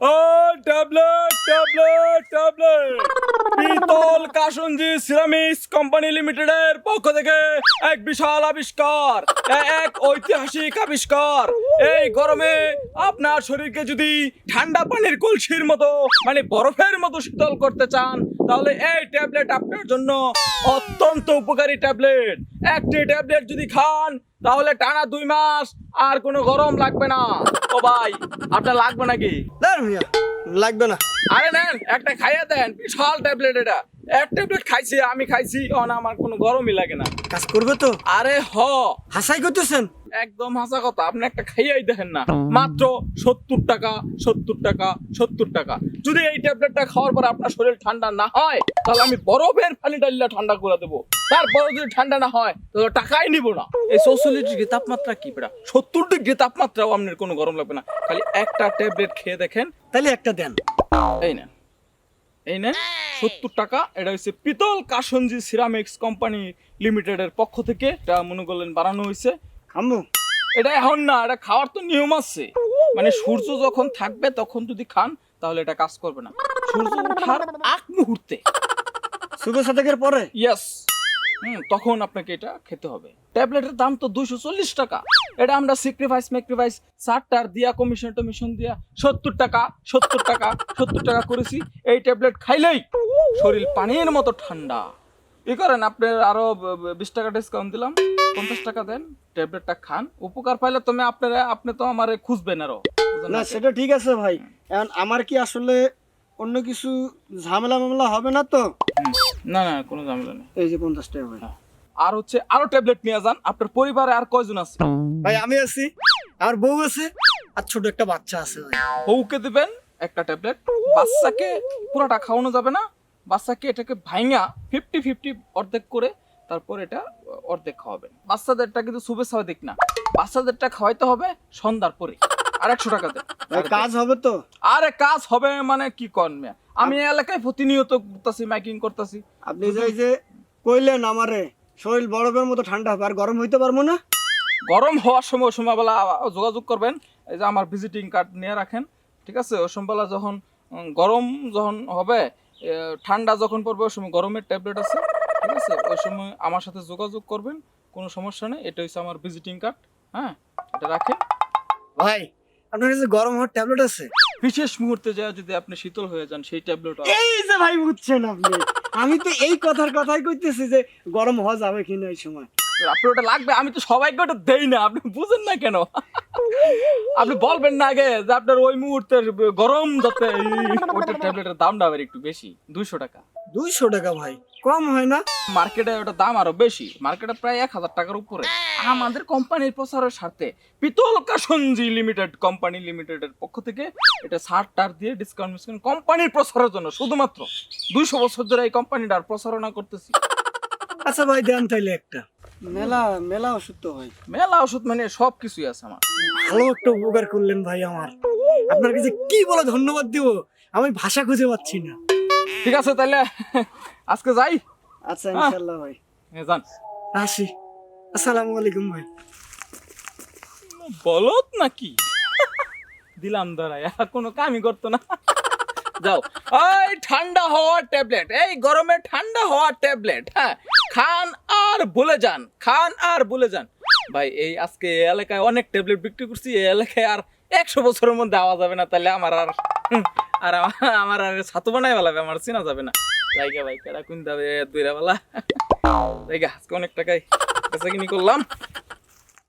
ও tablet tablet tablet. Company লিমিটেডের পক্ষ থেকে এক বিশাল আবিষ্কার, এক ঐতিহাসিক আবিষ্কার। এই গরমে আপনার শরীরকে যদি ঠান্ডা পানির কলসির মতো মানে বরফের মতো শীতল করতে চান তাহলে এই ট্যাবলেট আপনার জন্য অত্যন্ত উপকারী ট্যাবলেট। একটি ট্যাবলেট যদি খান তাহলে টানা দুই মাস আর কোনো গরম লাগবে না। ও ভাই আপনার লাগবে নাকি? লাগবে না। আরে নেন একটা খাইয়ে দেন বিশাল ট্যাবলেট এটা। এক ট্যাবলেট খাইছি আমি খাইছি অন আমার কোনো গরমই লাগে না। কাজ করবে তো? আরে হ। হাসাই করতেছেন? একদম হাসা কথা আপনি একটা খাইয়াই দেখেন না। মাত্র সত্তর টাকা সত্তর টাকা সত্তর টাকা। যদি এই ট্যাবলেটটা খাওয়ার পর আপনার শরীর ঠান্ডা না হয় তাহলে আমি বরফের পানি ডালিয়া ঠান্ডা করে দেবো। তারপর যদি ঠান্ডা না হয় তাহলে টাকাই নিব না। এই চৌচল্লিশ ডিগ্রি তাপমাত্রা কি বেড়া? সত্তর ডিগ্রি তাপমাত্রাও আপনার কোনো গরম লাগবে না। খালি একটা ট্যাবলেট খেয়ে দেখেন। তাহলে একটা দেন। এই নেন। এই নেন। সত্তর টাকা এটা হচ্ছে পিতল কাসঞ্জি সিরামিক্স কোম্পানি লিমিটেডের পক্ষ থেকে। এটা মনে করলেন বানানো হয়েছে। খামু এটা এখন না এটা খাওয়ার তো নিয়ম আছে। মানে সূর্য যখন থাকবে তখন যদি খান তাহলে এটা কাজ করবে না। সূর্য ওঠার আগ মুহূর্তে। শুভ শতকের পরে? ইয়েস হুম তখন আপনাকে এটা খেতে হবে। ট্যাবলেটের দাম তো দুইশো চল্লিশ টাকা। এটা আমরা স্যাক্রিফাইস ম্যাক্রিফাইস ষাটটার দিয়া কমিশন টমিশন দিয়া সত্তর টাকা সত্তর টাকা সত্তর টাকা করেছি। এই ট্যাবলেট খাইলেই শরীর পানির মতো ঠান্ডা। ই করেন আপনার আরও বিশ টাকা ডিসকাউন্ট দিলাম। পঞ্চাশ টাকা দেন। ট্যাবলেটটা খান। উপকার পাইলে তুমি আপনারা আপনি তো আমারে খুঁজবেন আরও। না? সেটা ঠিক আছে ভাই। এখন আমার কি আসলে অন্য কিছু ঝামেলা মামলা হবে না তো? না না কোনো ঝামেলা নেই। এই যে পঞ্চাশ টাকা ভাই। আর হচ্ছে আরও ট্যাবলেট নিয়ে যান। আপনার পরিবারে আর কয়জন আছে? ভাই আমি আছি। আর বউ আছে। আর ছোট একটা বাচ্চা আছে ভাই। বউকে দিবেন একটা ট্যাবলেট। বাচ্চাকে পুরোটা খাওয়ানো যাবে না। বাচ্চাকে এটাকে ভাইঙা ফিফটি ফিফটি অর্ধেক করে তারপর এটা অর্ধেক খাওয়াবেন। বাচ্চাদেরটা কিন্তু শুভেচ্ছা দিক না। বাচ্চাদেরটা খাওয়াইতে হবে সন্ধ্যার পরে। আর একশো টাকা দেন। কাজ হবে তো? আরে কাজ হবে মানে কি করবে আমি এলাকায় প্রতিনিয়ত করতেছি মাইকিং করতেছি। আপনি যে যে কইলেন আমারে শরীর বরফের মতো ঠান্ডা হবে আর গরম হইতে পারব না? গরম হওয়ার সময় সময়বেলা যোগাযোগ করবেন। এই যে আমার ভিজিটিং কার্ড নিয়ে রাখেন। ঠিক আছে? ওই সময়বেলা যখন গরম যখন হবে ঠান্ডা যখন পড়বে ওই সময় গরমের ট্যাবলেট আছে। ঠিক আছে? ওই সময় আমার সাথে যোগাযোগ করবেন কোনো সমস্যা নেই। এটা হচ্ছে আমার ভিজিটিং কার্ড হ্যাঁ? এটা রাখেন। ভাই আপনার কাছে গরম হওয়ার ট্যাবলেট আছে? বিশেষ মুহূর্তে যা যদি আপনি শীতল হয়ে যান সেই ট্যাবলেট এই যে ভাই বুঝছেন আপনি। আমি তো এই কথার কথাই কইতেছি যে গরম হওয়া যাবে কিনা এই সময়। আপনি ওটা লাগবে আমি তো সবাইকে ওটা দেই না। আপনি বুঝেন না কেন? আপনি বলবেন না আগে যে আপনার ওই মুহূর্তের গরম যাতে ওইটা ট্যাবলেটের দামটা আবার একটু বেশি দুইশো টাকা। দুইশো টাকা ভাই কম হয় না? মার্কেটে ওটা দাম আরও বেশি মার্কেটে প্রায় এক হাজার টাকার উপরে। আমাদের কোম্পানির প্রচারের স্বার্থে পিতল কাসঞ্জি লিমিটেড কোম্পানি লিমিটেডের পক্ষ থেকে এটা ছাড় টার দিয়ে ডিসকাউন্ট মিসকাউন্ট কোম্পানির প্রচারের জন্য শুধুমাত্র দুইশো বছর ধরে এই কোম্পানিটার প্রচারণা করতেছি। আচ্ছা ভাই দেন তাইলে একটা। মেলা মেলা ওষুধ তো ভাই। মেলা ওষুধ মানে সব কিছুই আছে আমার। ভালো একটা উপকার করলেন ভাই আমার। আপনার কাছে কি বলে ধন্যবাদ দিব? আমি ভাষা খুঁজে পাচ্ছি না। ঠিক আছে তাহলে আজকে যাই। আচ্ছা ইনশাল্লাহ ভাই। এ, যান। আসি। আসসালামু আলাইকুম ভাই। বলত নাকি? দিলাম ধরাই আর কোনো কামই করতো না। যাও। এই ঠান্ডা হওয়ার ট্যাবলেট এই গরমে ঠান্ডা হওয়ার ট্যাবলেট হ্যাঁ। খান আর ভুলে যান খান আর ভুলে যান। ভাই এই আজকে এলাকায় অনেক ট্যাবলেট বিক্রি করছি এই এলাকায় আর একশো বছরের মধ্যে আওয়া যাবে না তাহলে আমার আর হুম, আর আমা- আমার আর ছাতু বানাই বেলাবে আমার চিনা যাবে না। জায়গা ভাই কেডা কোন যাবে, দুইরা বেলা। জায়গা আজকে অনেক টাকায় কাছে কিনি করলাম।